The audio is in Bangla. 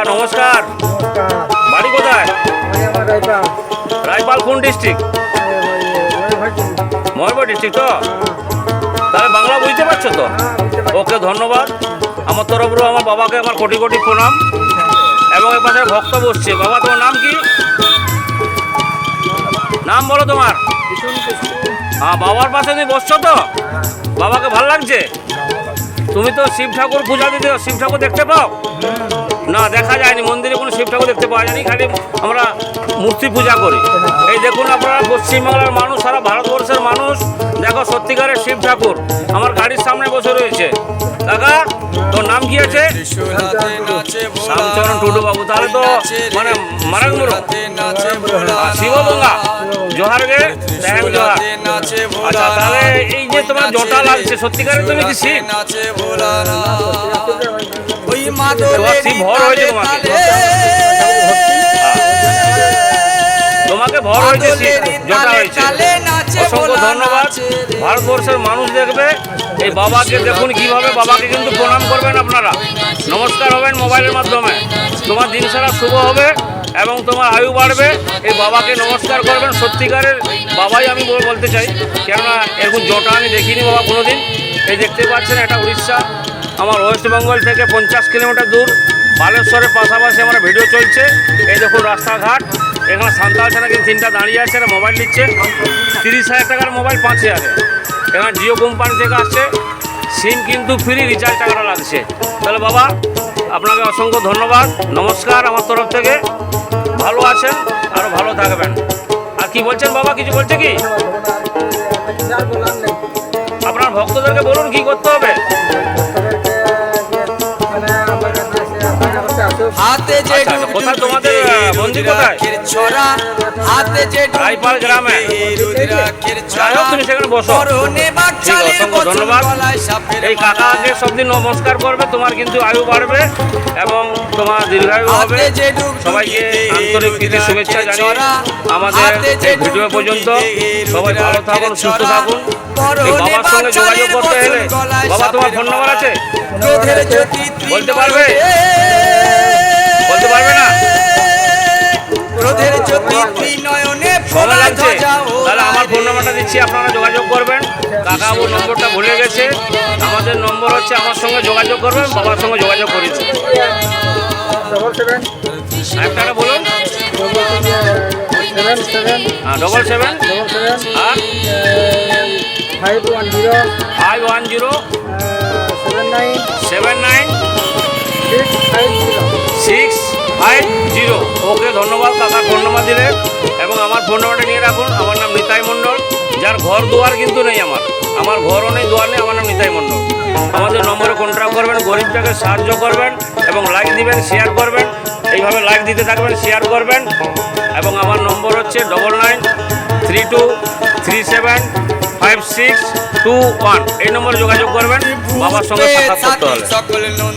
কাকা নমস্কার। বাড়ি কোথায়? রায়পাল কোন ডিস্ট্রিক্ট ময়ূরভঞ্জ ডিস্ট্রিক্ট তো? তাহলে বাংলা বুঝতে পারছ তো? ওকে ধন্যবাদ। আমার তরফেও আমার বাবাকে আমার কোটি কোটি প্রণাম। এবং এ পাশে ভক্ত বসছে। বাবা, তোমার নাম কি? নাম বলো তোমার। হ্যাঁ বাবার পাশে তুমি বসছো তো? বাবাকে ভালো লাগছে? তুমি তো শিব ঠাকুর পূজা দিতে, শিব ঠাকুর দেখতে পাও? না, দেখা যায়নি। মন্দিরে কোনো শিব ঠাকুর দেখতে পাওয়া যায়নি, খালি আমরা মূর্তি পূজা করি। এই দেখুন আপনারা, পশ্চিমবাংলার মানুষ, সারা ভারতবর্ষের মানুষ, দেখো সত্যিকারের শিব ঠাকুর। আমার গাড়ির সামনে বসে রয়েছে। কাকা, তোর নাম কি আছে? শ্যামচরণ টুডু বাবু, তাহলে তো মানে মারাঙ্গুর শিবগঙ্গা জোহার গে ট্যাং জোহার। আচ্ছা তাহলে এই যে তোমার জটা লাগছে, সত্যিকারের তুমি কি শিব? ভর হয়েছে তোমাকে? তোমাকে ভর হয়েছে জটা হয়েছে। অসংখ্য ধন্যবাদ। ভারতবর্ষের মানুষ দেখবে এই বাবাকে দেখুন কীভাবে বাবাকে কিন্তু প্রণাম করবেন আপনারা। নমস্কার হবেন মোবাইলের মাধ্যমে। তোমার দিন সারা শুভ হবে এবং তোমার আয়ু বাড়বে। এই বাবাকে নমস্কার করবেন। সত্যিকারের বাবাই আমি বলতে চাই। কেননা এরকম জটা আমি দেখিনি বাবা কোনোদিন। এই দেখতে পাচ্ছেন এটা উড়িষ্যা। আমার ওয়েস্ট বেঙ্গল থেকে পঞ্চাশ কিলোমিটার দূর। বালেশ্বরের পাশাপাশি আমার ভিডিও চলছে। এই দেখুন রাস্তাঘাট। এখানে সান্তাল ছাড়া কিন্তু তিনটা দাঁড়িয়ে আছে মোবাইল নিচ্ছে। তিরিশ হাজার টাকার মোবাইল পাঁচ হাজারে। এখানে জিও কোম্পানি থেকে আসছে। সিম কিন্তু ফ্রি রিচার্জ টাকাটা লাগছে। তাহলে বাবা, আপনাকে অসংখ্য ধন্যবাদ। নমস্কার আমার তরফ থেকে। ভালো আছেন আরও ভালো থাকবেন। আর কি বলছেন বাবা, কিছু বলছে কি? আপনার ভক্তদেরকে বলুন কি করতে হবে? কোথায় তোমাদের, আহ, কোথায়? ছড়া হাতে যে ডুব গ্রামে। রুদ্রাক্ষের যাই হোক, ছড়া তুমি সেখানে বসো। পরনে বাকছালের ঠিক আছে, অসংখ্য ধন্যবাদ। এই কাকাকে সব দিন নমস্কার করবে তোমার কিন্তু আয়ু বাড়বে এবং তোমার দীর্ঘায়ু হবে সবাইকে আন্তরিক প্রীতি শুভেচ্ছা জানিয়ে আমাদের এই ভিডিও পর্যন্ত সবাই ভালো থাকুন সুস্থ থাকুন এই বাবার সঙ্গে যোগাযোগ করতে হলে বাবা তোমার ফোন নম্বর। আছে বলতে পারবে? দিচ্ছি আপনারা যোগাযোগ করবেন। কাকাবু নম্বরটা ভুলে গেছে। আমাদের নম্বর হচ্ছে আমার সঙ্গে যোগাযোগ করবেন বাবার সঙ্গে যোগাযোগ করি ডবল একটা বলুন। হ্যাঁ ডবল সেভেন সেভেন আর? Five one zero five one zero seven nine seven nine six six five zero okay ধন্যবাদ কাকা ফোন নাম্বার দিলে এবং আমার ফোন নাম্বারটা নিয়ে রাখুন। আমার নাম নিতাই মণ্ডল। যার ঘর দুয়ার কিন্তু নেই আমার। আমার ঘরও নেই দুয়ার নেই আমার নাম নিতাই মণ্ডল আমাদের নম্বরে কন্ট্যাক্ট করবেন গরিবটাকে সাহায্য করবেন এবং লাইক দিবেন শেয়ার করবেন। এইভাবে লাইক দিতে থাকবেন শেয়ার করবেন। এবং আমার নম্বর হচ্ছে double nine three two three seven five six two one এই নম্বরে যোগাযোগ করবেন বাবার সঙ্গে সাক্ষাৎ করতে হবে।